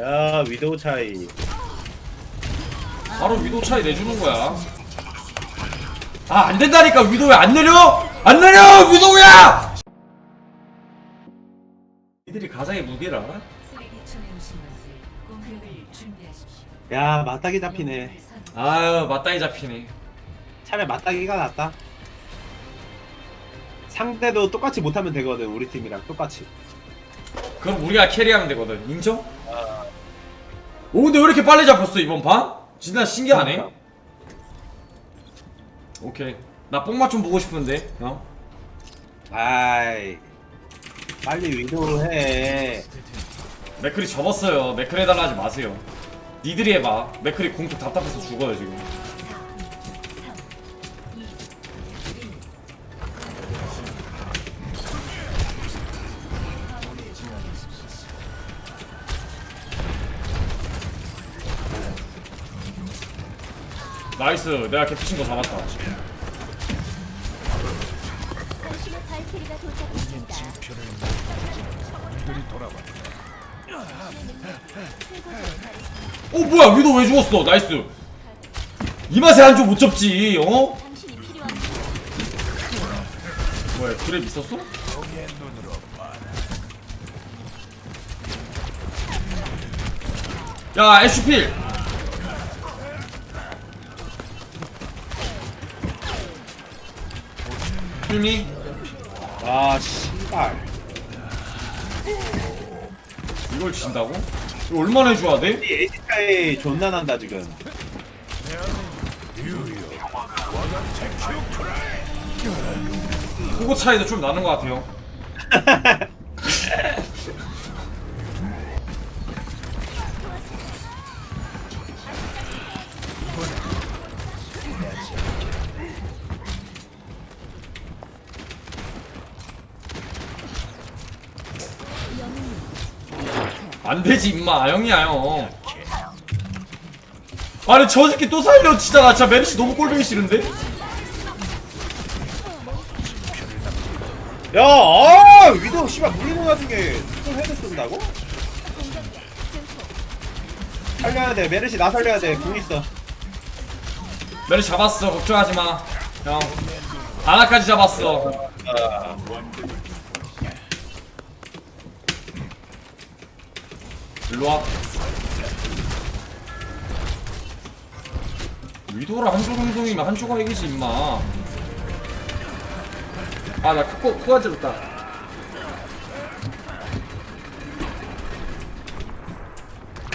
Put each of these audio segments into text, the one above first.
야 위도우 차이 바로 위도 차이 내주는 거야. 아, 안 된다니까, 위도 왜 안 내려? 안 내려! 위도야! 이들이 가장의 무게라. 준비하십시오. 야 맞닥이 잡히네 아유, 맞다이 잡히네. 차라리 맞닥이가 낫다 상대도 똑같이 못하면 되거든 우리 팀이랑 똑같이 그럼 우리가 캐리하면 되거든. 인정? 오, 근데 왜 이렇게 빨리 잡혔어, 이번 판? 진짜 신기하네. 오케이. 나 뽕맛 좀 보고 싶은데, 어? 아이 빨리 위도우 해 맥클이 접었어요. 맥클 해달라 하지 마세요. 니들이 해봐. 맥클이 공격 답답해서 죽어요, 지금. 나이스. 내가 개피친 거 잡았다. 당신의 발키리가. 어, 뭐야. 위도 왜 죽었어? 나이스. 이 맛에 한줄못 접지, 어? 뭐야, 그랩 있었어? 야, 애쉬필! 필미? 아 씨발 이걸 진다고? 이거 얼마나 해줘야 돼? 이 에이스카이 존나 난다 지금 그거 차이도 좀 나는 것 같아요. 안 되지 임마 아영이야 형. 아니 저 새끼 또 살려 진짜 나 진짜 메르시 너무 꼴보기 싫은데? 야 아, 위도우 씨발 물리는 와중에 또 헤드 쏜다고? 살려야 돼 메르시 나 살려야 돼궁 있어 메르시 잡았어 걱정하지 마 형. 아나까지 잡았어. 아, 일로 와. 위도라 한조 공성이면 한조가 이기지 임마. 아나 크고 크가 찔렀다.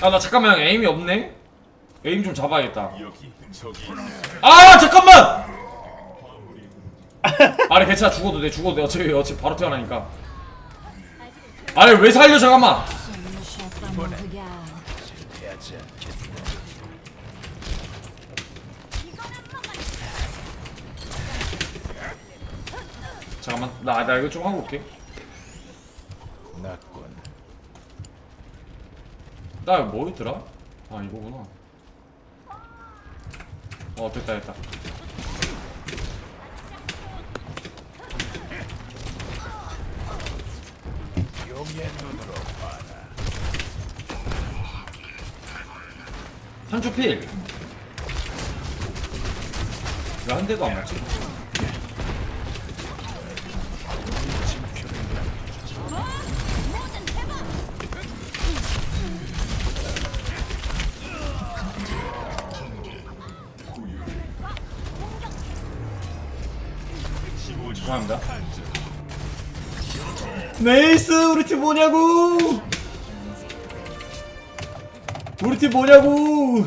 아 나 잠깐만 형 에임이 없네. 에임 좀 잡아야겠다. 아 잠깐만. 아니 괜찮아 죽어도 돼 죽어도 돼 어차피 어차피 바로 태어나니까. 아니 왜 살려 잠깐만. 잠깐만 나, 나 이거 좀 하고 올게 낫군. 나 이거 뭐였더라? 아 이거구나 어 됐다 됐다 용의 눈으로 한조 필! 왜한 대도 안 맞지? 죄송합니다 네이스 우리 팀 뭐냐고 우리 팀 뭐냐고?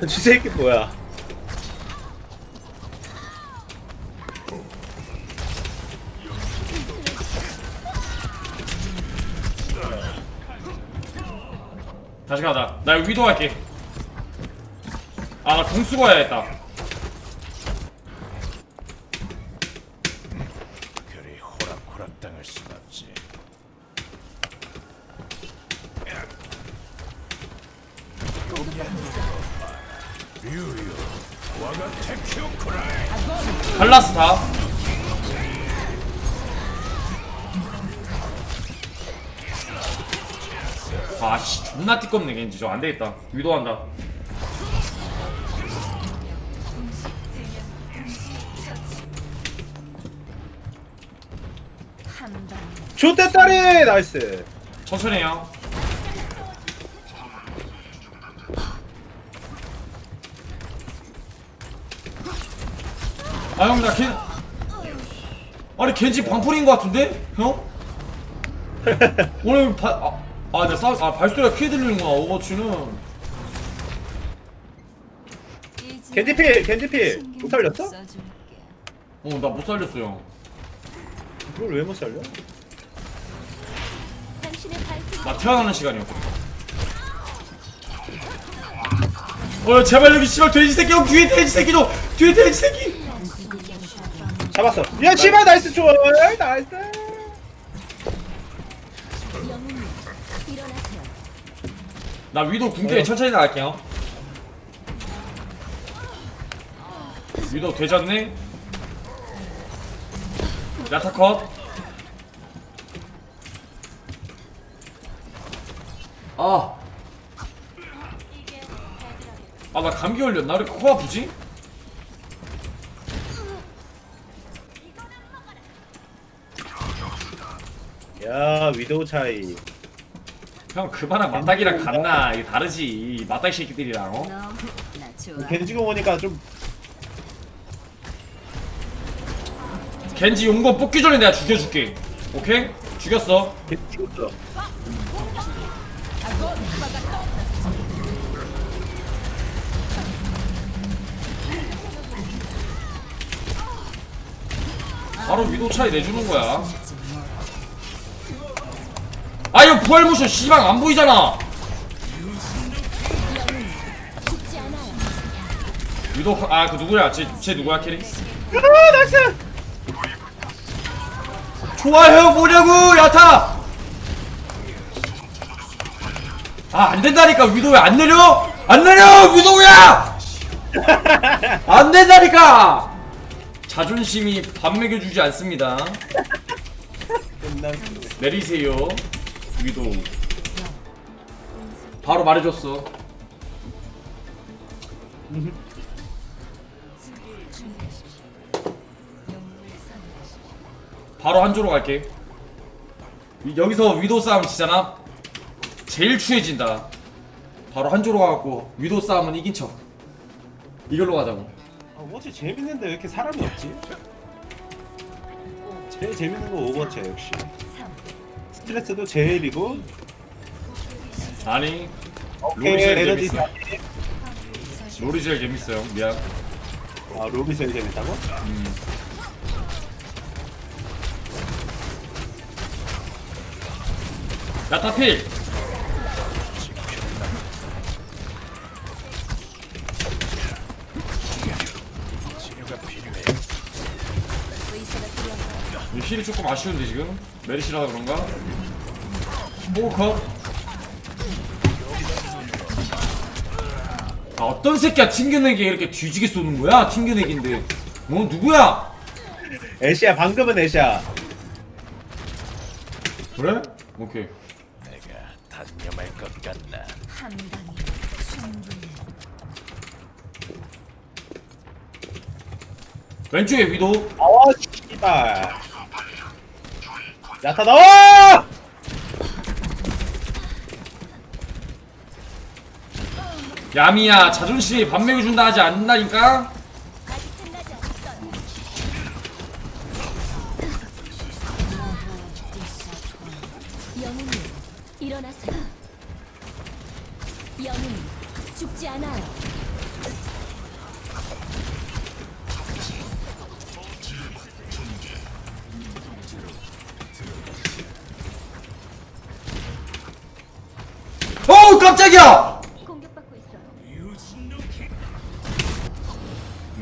저 새끼 뭐야 다시 가자. 나 여기 위도 할게. 아, 나공 쓰고 해야겠다. 아씨 존나 띠껍네 겐지. 저 안되겠다. 위도한다. 한방 좋댔다리! 나이스. 천천히 해요. 아 형 나 겐... 아니 겐지 방풀인 것 같은데? 형? 오늘 발... 아, 아, 나 싸... 아, 발소리가 크게 들리는구나, 오버워치는. 겐지필 겐지필 못 살렸어? 어, 나 못 살렸어요. 이걸 왜 못 살려? 나 태어나는 시간이었거든. 어, 제발 여기 씨발 돼지 새끼 형 뒤에 돼지 새끼 좀 뒤에 돼지 새끼. 잡았어 야 씨발 나이스 좋아 나이스 나 위도 궁기에 천천히 나갈게요. 위도 되졌네. 야타 컷. 아. 아, 나 감기 걸렸나? 왜 이렇게 코 아프지? 야 위도우 차이 형, 그만한 맞닥이랑 같나? 이게 다르지. 이 맞닥이 새끼들이랑, 어? 너나 좋아 겐지고 보니까 좀 겐지 용건 뽑기 전에 내가 죽여줄게. 오케이? 죽였어. 겐지고 있어 바로 위도 차이 내주는 거야. 아 이거 부활 모션 씨방 안 보이잖아. 죽지 않아요. 위도 아그 누구야? 쟤, 쟤 누구야 캐릭? 아 나이스 좋아요 뭐냐고 야타. 아 안 된다니까 위도 왜안 내려? 안 내려 위도야! 안 된다니까. 자존심이 밥 먹여주지 않습니다. 내리세요 위도. 바로 말해줬어. 바로 한조로 갈게. 이- 여기서 위도 싸움 지잖아. 제일 추해진다. 바로 한조로 가갖고 위도 싸움은 이긴 척. 이걸로 가자고. 아, 오버워치 재밌는데 왜 이렇게 사람이 없지? 제일 재밌는 거 오버워치야 역시 스트레스도 제일이고 아니 오케이 롤이 제일 에너지 재밌어. 롤이 제일 재밌어요. 미안. 아 로비 제일 재밌다고? 야타필. 치료가 필요해 의사가 필요한가요? 이 힐이 조금 아쉬운데 지금? 메리시라서 그런가? 호흡컷 아 어떤 새끼야? 튕겨내기 이렇게 뒤지게 쏘는 거야? 튕겨내기인데. 뭐 누구야? 애쉬야 방금은 애쉬야. 그래? 오케이. 내가 단념할 것 같나? 한 방이 충분해. 왼쪽에 위도. 아 씨발 야타 나와! 야미야 자존심이 밥 먹여준다 하지 않는다니까? 아직 끝나지 않았어요. 영웅님 일어나세요. 영웅 죽지 않아요. 깜짝이야!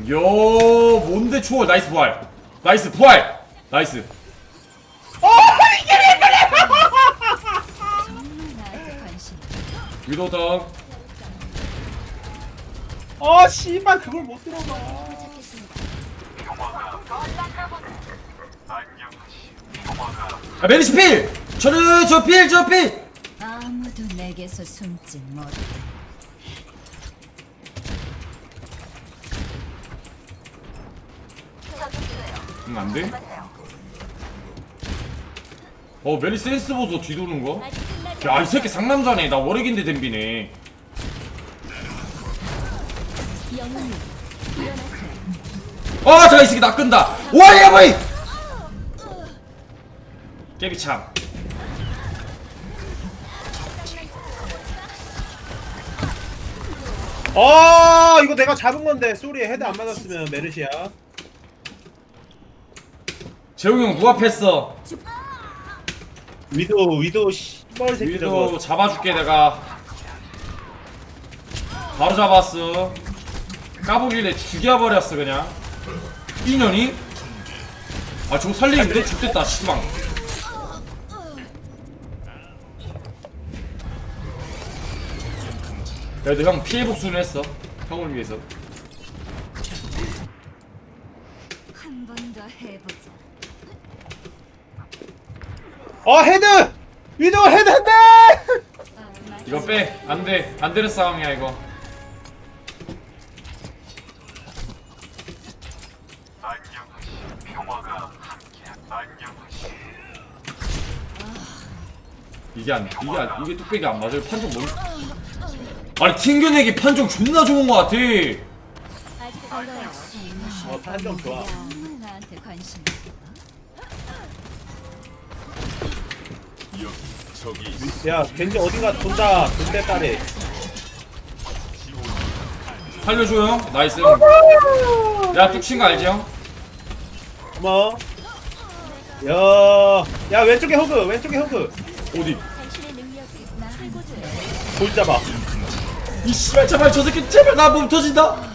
요. 뭔데 추월? 나이스 부활. 나이스 부활. 나이스. 나한테 관심 위도 덕아 씨발 그걸 못 들어가. 아 메리시 필! 저는 저필 저필! 아무도 내게서 숨지 못해. 응 안 돼? 어 메리 센스 보소 뒤도는 거? 야 이 새끼 상남자네 나 월익인데 댐비네 일어나세요. 아 잠깐 이 새끼 나 끈다 와 야 뭐이 깨비참 아 이거 내가 잡은 건데. 쏘리 헤드 안 맞았으면 메르시야 재웅이 형 누가 팼어. 위도 위도 씨발 새끼 위도 저거. 잡아줄게 내가. 바로 잡았어. 까보길래 죽여버렸어 그냥. 이년이? 아 저거 살리는데? 죽겠다 씨방 그래도 형 피해 복수는 했어. 형을 위해서. 한 번 더 해보자. 어 헤드! 위도 헤드 한대 이거 빼. 안 돼. 안 되는 싸움이야 이거. 이게 안 이게 안 이게 뚝배기 안 맞아요? 판정 뭔 아니 튕겨내기 판정 존나 좋은 거 같아. 어 판정 좋아 정말 나한테 관심. 야 겐지 어딘가 돈다 돈대 딸이 살려줘 형 나이스 야 뚝친 거 알지 형? 고마워 야 야 왼쪽에 호그 왼쪽에 호그 어디? 당신의 능력이 최고조예요. 골 잡아 이 씨발 제발 저 새끼 제발 나 몸 터진다. 당신의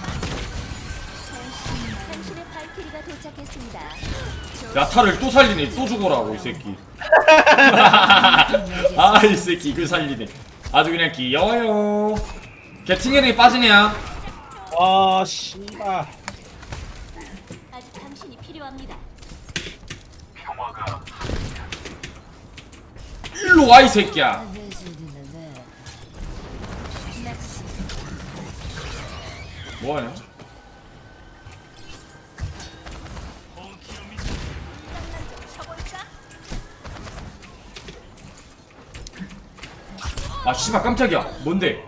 발키리가 도착했습니다. 야타를 또 살리네. 또 죽어라고 이 새끼. 아 이 새끼 이걸 살리네. 아주 그냥 귀여워요. 개팅에는 빠지네야 아 씨발. 아직 당신이 필요합니다. 일로 와 이 새끼야 뭐하냐? 아 씨발 깜짝이야. 뭔데?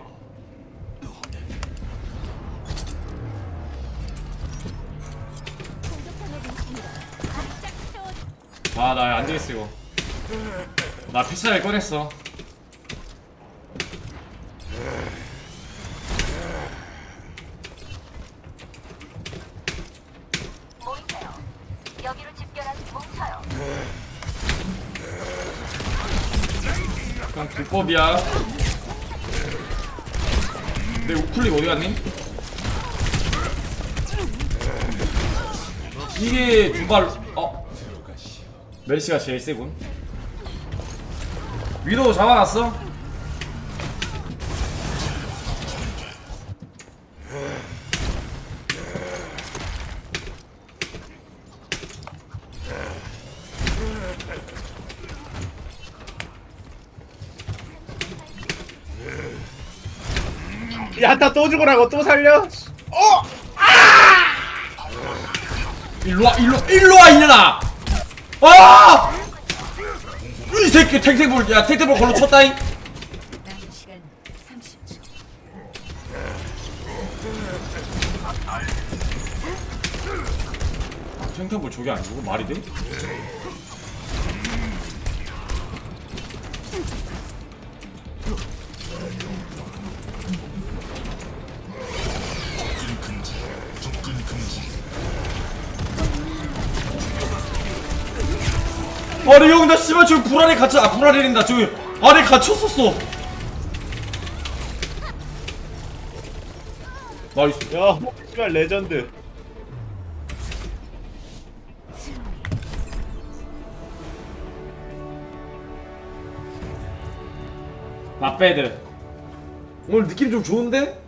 아 나 안되겠어 이거. 나 피사를 꺼냈어 여기로 집결하지 뭉쳐요. 그냥 불법이야 내 우클릭 어디 갔니? 이게 두발 어? 메리시가 제일 세군 위도 잡아놨어? 야타 또 죽으라고 또 살려 일로와 일로 일로와 이년아 아! 이 새끼 탱탱볼 야 탱탱볼 걸로 쳤다잉 남은 시간 30초. 탱탱볼 저게 아니고 말이 돼? 아니 형 나 씨발 저기 불안에 갇혀 아 불안해린다. 저기 안에 갇혔었어. 나이스. 야 씨발 레전드. 나빼드. 오늘 느낌 좀 좋은데?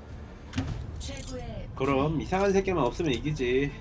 그럼 이상한 새끼만 없으면 이기지